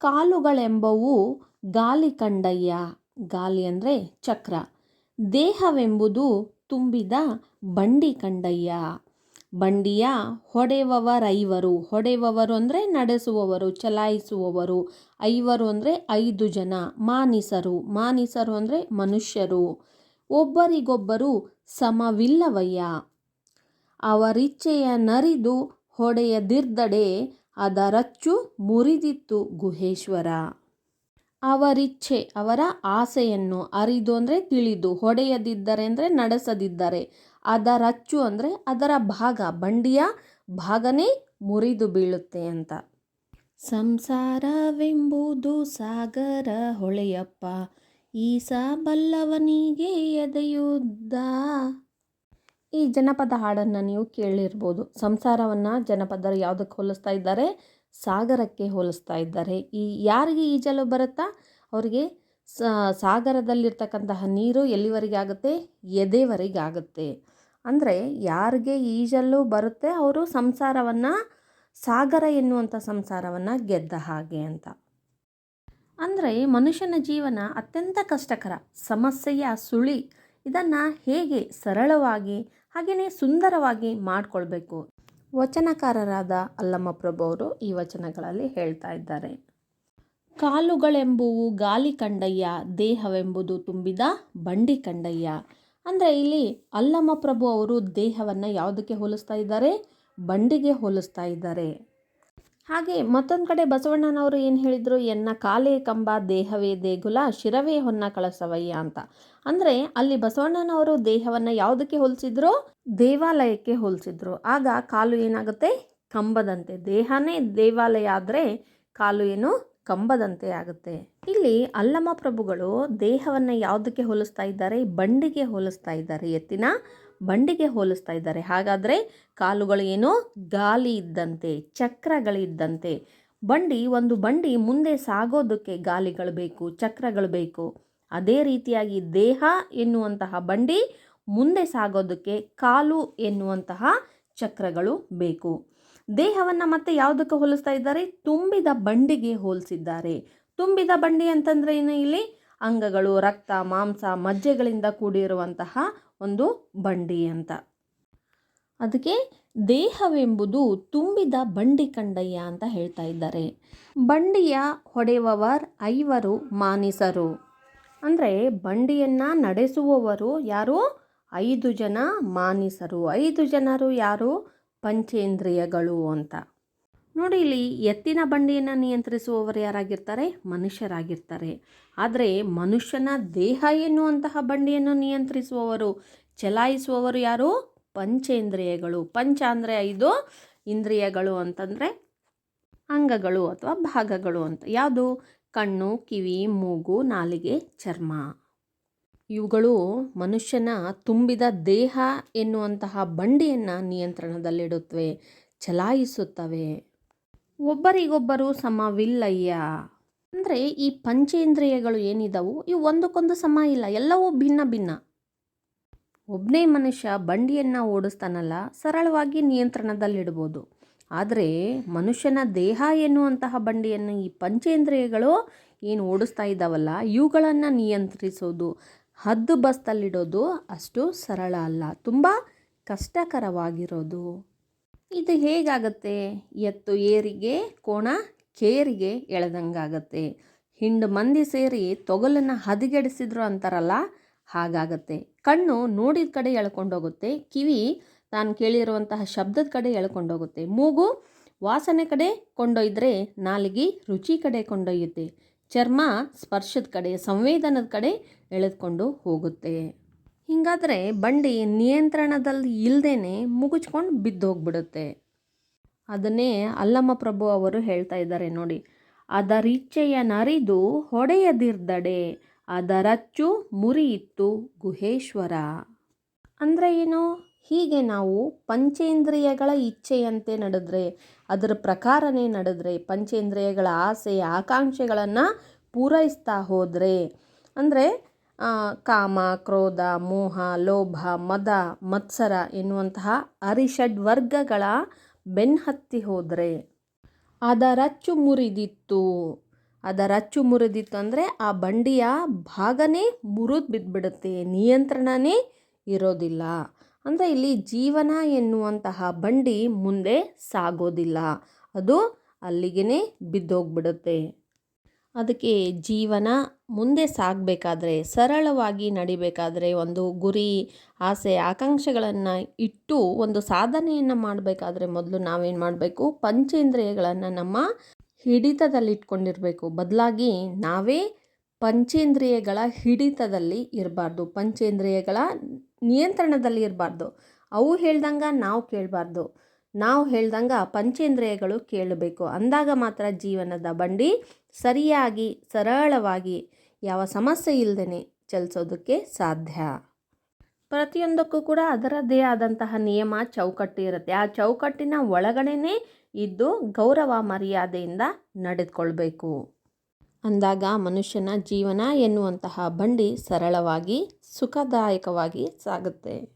ಕಾಲುಗಳೆಂಬವು ಗಾಲಿ ಕಂಡಯ್ಯ. ಗಾಲಿ ಅಂದರೆ ಚಕ್ರ. ದೇಹವೆಂಬುದು ತುಂಬಿದ ಬಂಡಿ ಕಂಡಯ್ಯ. ಬಂಡಿಯ ಹೊಡೆವವರೈವರು. ಹೊಡೆವವರು ಅಂದರೆ ನಡೆಸುವವರು, ಚಲಾಯಿಸುವವರು. ಐವರು ಅಂದರೆ ಐದು ಜನ, ಮಾನಿಸರು. ಮಾನಿಸರು ಅಂದರೆ ಮನುಷ್ಯರು. ಒಬ್ಬರಿಗೊಬ್ಬರು ಸಮವಿಲ್ಲವಯ್ಯ. ಅವರಿಚ್ಛೆಯ ನರಿದು ಹೊಡೆಯದಿರ್ದಡೆ ಅದರಚ್ಚು ಮುರಿದಿತ್ತು ಗುಹೇಶ್ವರ. ಅವರಿಚ್ಛೆ, ಅವರ ಆಸೆಯನ್ನು ಅರಿದು ಅಂದರೆ ತಿಳಿದು ಹೊಡೆಯದಿದ್ದರೆ ಅಂದರೆ ನಡೆಸದಿದ್ದರೆ, ಅದರಚ್ಚು ಅಂದರೆ ಅದರ ಭಾಗ, ಬಂಡಿಯ ಭಾಗನೇ ಮುರಿದು ಬೀಳುತ್ತೆ ಅಂತ. ಸಂಸಾರವೆಂಬುದು ಸಾಗರ ಹೊಳೆಯಪ್ಪ, ಈಸಾ ಬಲ್ಲವನಿಗೆ ಎದೆಯುದ್ದ? ಈ ಜನಪದ ಹಾಡನ್ನು ನೀವು ಕೇಳಿರ್ಬೋದು. ಸಂಸಾರವನ್ನು ಜನಪದರು ಯಾವುದಕ್ಕೆ ಹೋಲಿಸ್ತಾ ಇದ್ದಾರೆ? ಸಾಗರಕ್ಕೆ ಹೋಲಿಸ್ತಾ ಇದ್ದಾರೆ. ಈ ಯಾರಿಗೆ ಈಜಲು ಬರುತ್ತಾ? ಅವರಿಗೆ ಸಾಗರದಲ್ಲಿರ್ತಕ್ಕಂತಹ ನೀರು ಎಲ್ಲಿವರೆಗೆ ಆಗುತ್ತೆ? ಎದೆವರೆಗೆ ಆಗುತ್ತೆ ಅಂದರೆ ಯಾರಿಗೆ ಈಜಲು ಬರುತ್ತೆ? ಅವರು ಸಂಸಾರವನ್ನು, ಸಾಗರ ಎನ್ನುವಂಥ ಸಂಸಾರವನ್ನು ಗೆದ್ದ ಹಾಗೆ ಅಂತ. ಅಂದರೆ ಮನುಷ್ಯನ ಜೀವನ ಅತ್ಯಂತ ಕಷ್ಟಕರ. ಸಮಸ್ಯೆಯ ಸುಳಿ. ಇದನ್ನು ಹೇಗೆ ಸರಳವಾಗಿ ಹಾಗೆಯೇ ಸುಂದರವಾಗಿ ಮಾಡಿಕೊಳ್ಬೇಕು? ವಚನಕಾರರಾದ ಅಲ್ಲಮ್ಮ ಪ್ರಭು ಅವರು ಈ ವಚನಗಳಲ್ಲಿ ಹೇಳ್ತಾ ಇದ್ದಾರೆ. ಕಾಲುಗಳೆಂಬುವು ಗಾಲಿ ಕಂಡಯ್ಯ, ದೇಹವೆಂಬುದು ತುಂಬಿದ ಬಂಡಿ ಕಂಡಯ್ಯ. ಅಂದರೆ ಇಲ್ಲಿ ಅಲ್ಲಮ್ಮ ಪ್ರಭು ಅವರು ದೇಹವನ್ನು ಯಾವುದಕ್ಕೆ ಹೋಲಿಸ್ತಾ ಇದ್ದಾರೆ? ಬಂಡಿಗೆ ಹೋಲಿಸ್ತಾ ಇದ್ದಾರೆ. ಹಾಗೆ ಮತ್ತೊಂದು ಕಡೆ ಬಸವಣ್ಣನವರು ಏನು ಹೇಳಿದರು? ಎನ್ನ ಕಾಲೇ ಕಂಬ, ದೇಹವೇ ದೇಗುಲ, ಶಿರವೇ ಹೊನ್ನ ಕಳಸವಯ್ಯ ಅಂತ. ಅಂದರೆ ಅಲ್ಲಿ ಬಸವಣ್ಣನವರು ದೇಹವನ್ನು ಯಾವುದಕ್ಕೆ ಹೋಲಿಸಿದ್ರು? ದೇವಾಲಯಕ್ಕೆ ಹೋಲಿಸಿದ್ರು. ಆಗ ಕಾಲು ಏನಾಗುತ್ತೆ? ಕಂಬದಂತೆ. ದೇಹನೇ ದೇವಾಲಯ ಆದರೆ ಕಾಲು ಏನು? ಕಂಬದಂತೆ ಆಗುತ್ತೆ. ಇಲ್ಲಿ ಅಲ್ಲಮ್ಮ ಪ್ರಭುಗಳು ದೇಹವನ್ನು ಯಾವುದಕ್ಕೆ ಹೋಲಿಸ್ತಾ ಇದ್ದಾರೆ? ಬಂಡಿಗೆ ಹೋಲಿಸ್ತಾ ಇದ್ದಾರೆ. ಎತ್ತಿನ ಬಂಡಿಗೆ ಹೋಲಿಸ್ತಾ ಇದ್ದಾರೆ. ಹಾಗಾದರೆ ಕಾಲುಗಳು ಏನು? ಗಾಲಿ ಇದ್ದಂತೆ ಚಕ್ರಗಳಿದ್ದಂತೆ ಬಂಡಿ, ಒಂದು ಬಂಡಿ ಮುಂದೆ ಸಾಗೋದಕ್ಕೆ ಗಾಲಿಗಳು ಬೇಕು, ಚಕ್ರಗಳು ಬೇಕು. ಅದೇ ರೀತಿಯಾಗಿ ದೇಹ ಎನ್ನುವಂತಹ ಬಂಡಿ ಮುಂದೆ ಸಾಗೋದಕ್ಕೆ ಕಾಲು ಎನ್ನುವಂತಹ ಚಕ್ರಗಳು ಬೇಕು. ದೇಹವನ್ನು ಮತ್ತೆ ಯಾವುದಕ್ಕೆ ಹೋಲಿಸ್ತಾ ಇದ್ದಾರೆ? ತುಂಬಿದ ಬಂಡಿಗೆ ಹೋಲಿಸಿದ್ದಾರೆ. ತುಂಬಿದ ಬಂಡಿ ಅಂತಂದ್ರೆ ಏನು ಇಲ್ಲಿ? ಅಂಗಗಳು, ರಕ್ತ, ಮಾಂಸ, ಮಜ್ಜೆಗಳಿಂದ ಕೂಡಿರುವಂತಹ ಒಂದು ಬಂಡಿ ಅಂತ. ಅದಕ್ಕೆ ದೇಹವೆಂಬುದು ತುಂಬಿದ ಬಂಡಿ ಕಂಡಯ್ಯ ಅಂತ ಹೇಳ್ತಾ ಇದ್ದಾರೆ. ಬಂಡಿಯ ಹೊಡೆಯುವವರ್ ಐವರು ಮಾನಿಸರು. ಅಂದರೆ ಬಂಡಿಯನ್ನು ನಡೆಸುವವರು ಯಾರು? ಐದು ಜನ ಮಾನಿಸರು. ಐದು ಜನರು ಯಾರು? ಪಂಚೇಂದ್ರಿಯಗಳು ಅಂತ. ನೋಡಿ ಇಲ್ಲಿ ಎತ್ತಿನ ಬಂಡಿಯನ್ನು ನಿಯಂತ್ರಿಸುವವರು ಯಾರಾಗಿರ್ತಾರೆ? ಮನುಷ್ಯರಾಗಿರ್ತಾರೆ. ಆದರೆ ಮನುಷ್ಯನ ದೇಹ ಎನ್ನುವಂತಹ ಬಂಡಿಯನ್ನು ನಿಯಂತ್ರಿಸುವವರು, ಚಲಾಯಿಸುವವರು ಯಾರು? ಪಂಚೇಂದ್ರಿಯಗಳು. ಪಂಚ ಅಂದರೆ ಐದು ಇಂದ್ರಿಯಗಳು ಅಂತಂದರೆ ಅಂಗಗಳು ಅಥವಾ ಭಾಗಗಳು ಅಂತ. ಯಾವುದು? ಕಣ್ಣು, ಕಿವಿ, ಮೂಗು, ನಾಲಿಗೆ, ಚರ್ಮ. ಇವುಗಳು ಮನುಷ್ಯನ ತುಂಬಿದ ದೇಹ ಎನ್ನುವಂತಹ ಬಂಡಿಯನ್ನು ನಿಯಂತ್ರಣದಲ್ಲಿಡುತ್ತವೆ, ಚಲಾಯಿಸುತ್ತವೆ. ಒಬ್ಬರಿಗೊಬ್ಬರು ಸಮವಿಲ್ಲಯ್ಯ. ಅಂದರೆ ಈ ಪಂಚೇಂದ್ರಿಯಗಳು ಏನಿದಾವು? ಇವು ಒಂದಕ್ಕೊಂದು ಸಮ ಇಲ್ಲ, ಎಲ್ಲವೂ ಭಿನ್ನ ಭಿನ್ನ. ಒಬ್ಬನೇ ಮನುಷ್ಯ ಬಂಡಿಯನ್ನು ಓಡಿಸ್ತಾನಲ್ಲ, ಸರಳವಾಗಿ ನಿಯಂತ್ರಣದಲ್ಲಿಡ್ಬೋದು. ಆದರೆ ಮನುಷ್ಯನ ದೇಹ ಎನ್ನುವಂತಹ ಬಂಡಿಯನ್ನು ಈ ಪಂಚೇಂದ್ರಿಯಗಳು ಏನು ಓಡಿಸ್ತಾ ಇದ್ದಾವಲ್ಲ ಇವುಗಳನ್ನು ನಿಯಂತ್ರಿಸೋದು, ಹದ್ದು ಬಸ್ತಲ್ಲಿಡೋದು ಅಷ್ಟು ಸರಳ ಅಲ್ಲ, ತುಂಬ ಕಷ್ಟಕರವಾಗಿರೋದು. ಇದು ಹೇಗಾಗತ್ತೆ? ಎತ್ತು ಏರಿಗೆ, ಕೋಣ ಕೇರಿಗೆ ಎಳೆದಂಗಾಗತ್ತೆ. ಹಿಂಡು ಮಂದಿ ಸೇರಿ ತೊಗಲನ್ನು ಹದಿಗೆಡಿಸಿದ್ರು ಅಂತಾರಲ್ಲ, ಹಾಗಾಗತ್ತೆ. ಕಣ್ಣು ನೋಡಿದ ಕಡೆ ಎಳ್ಕೊಂಡೋಗುತ್ತೆ, ಕಿವಿ ತಾನು ಕೇಳಿರುವಂತಹ ಶಬ್ದದ ಕಡೆ ಎಳ್ಕೊಂಡೋಗುತ್ತೆ. ಮೂಗು ವಾಸನೆ ಕಡೆ ಕೊಂಡೊಯ್ದರೆ ನಾಲಿಗೆ ರುಚಿ ಕಡೆ ಕೊಂಡೊಯ್ಯುತ್ತೆ. ಚರ್ಮ ಸ್ಪರ್ಶದ ಕಡೆ, ಸಂವೇದನದ ಕಡೆ ಎಳೆದುಕೊಂಡು ಹೋಗುತ್ತೆ. ಹೀಗಾದರೆ ಬಂಡಿ ನಿಯಂತ್ರಣದಲ್ಲಿ ಇಲ್ಲದೇ ಮುಗುಚ್ಕೊಂಡು ಬಿದ್ದೋಗ್ಬಿಡುತ್ತೆ. ಅದನ್ನೇ ಅಲ್ಲಮ್ಮ ಪ್ರಭು ಅವರು ಹೇಳ್ತಾ ಇದ್ದಾರೆ ನೋಡಿ. ಅದರಿಚ್ಛೆಯ ನರಿದು ಹೊಡೆಯದಿರ್ದಡೆ, ಅದರಚ್ಚು ಮುರಿಯಿತ್ತು ಗುಹೇಶ್ವರ. ಅಂದರೆ ಏನು? ಹೀಗೆ ನಾವು ಪಂಚೇಂದ್ರಿಯಗಳ ಇಚ್ಛೆಯಂತೆ ನಡೆದ್ರೆ, ಅದರ ಪ್ರಕಾರನೇ ನಡೆದ್ರೆ, ಪಂಚೇಂದ್ರಿಯಗಳ ಆಸೆ, ಆಕಾಂಕ್ಷೆಗಳನ್ನು ಪೂರೈಸ್ತಾ ಹೋದರೆ, ಅಂದರೆ ಕಾಮ, ಕ್ರೋಧ, ಮೋಹ, ಲೋಭ, ಮದ, ಮತ್ಸರ ಎನ್ನುವಂತಹ ಅರಿಷಡ್ ವರ್ಗಗಳ ಬೆನ್ಹತ್ತಿ ಹೋದರೆ ಅದರಚ್ಚು ಮುರಿದಿತ್ತು. ಅದರಚ್ಚು ಮುರಿದಿತ್ತು ಅಂದರೆ ಆ ಬಂಡಿಯ ಭಾಗನೇ ಮುರಿದು ಬಿದ್ದುಬಿಡುತ್ತೆ ನಿಯಂತ್ರಣನೇ ಇರೋದಿಲ್ಲ. ಅಂದರೆ ಇಲ್ಲಿ ಜೀವನ ಎನ್ನುವಂತಹ ಬಂಡಿ ಮುಂದೆ ಸಾಗೋದಿಲ್ಲ. ಅದು ಅಲ್ಲಿಗೆ ಬಿದ್ದೋಗ್ಬಿಡುತ್ತೆ. ಅದಕ್ಕೆ ಜೀವನ ಮುಂದೆ ಸಾಗಬೇಕಾದ್ರೆ, ಸರಳವಾಗಿ ನಡಿಬೇಕಾದ್ರೆ ಒಂದು ಗುರಿ, ಆಸೆ, ಆಕಾಂಕ್ಷೆಗಳನ್ನು ಇಟ್ಟು ಒಂದು ಸಾಧನೆಯನ್ನು ಮಾಡಬೇಕಾದ್ರೆ ಮೊದಲು ನಾವೇನು ಮಾಡಬೇಕು? ಪಂಚೇಂದ್ರಿಯಗಳನ್ನು ನಮ್ಮ ಹಿಡಿತದಲ್ಲಿಟ್ಕೊಂಡಿರಬೇಕು. ಬದಲಾಗಿ ನಾವೇ ಪಂಚೇಂದ್ರಿಯಗಳ ಹಿಡಿತದಲ್ಲಿ ಇರಬಾರ್ದು. ಪಂಚೇಂದ್ರಿಯಗಳ ನಿಯಂತ್ರಣದಲ್ಲಿ ಇರಬಾರ್ದು ಅವು ಹೇಳ್ದಂಗೆ ನಾವು ಕೇಳಬಾರ್ದು. ನಾವು ಹೇಳ್ದಂಗೆ ಪಂಚೇಂದ್ರಿಯಗಳು ಕೇಳಬೇಕು. ಅಂದಾಗ ಮಾತ್ರ ಜೀವನದ ಬಂಡಿ ಸರಿಯಾಗಿ, ಸರಳವಾಗಿ, ಯಾವ ಸಮಸ್ಯೆ ಇಲ್ಲದೇ ಚಲಿಸೋದಕ್ಕೆ ಸಾಧ್ಯ. ಪ್ರತಿಯೊಂದಕ್ಕೂ ಕೂಡ ಅದರದ್ದೇ ಆದಂತಹ ನಿಯಮ ಚೌಕಟ್ಟು ಇರುತ್ತೆ. ಆ ಚೌಕಟ್ಟಿನ ಒಳಗಡೆನೇ ಇದ್ದು ಗೌರವ, ಮರ್ಯಾದೆಯಿಂದ ನಡೆದುಕೊಳ್ಬೇಕು. ಅಂದಾಗ ಮನುಷ್ಯನ ಜೀವನ ಎನ್ನುವಂತಹ ಬಂಡಿ ಸರಳವಾಗಿ, ಸುಖದಾಯಕವಾಗಿ ಸಾಗುತ್ತೆ.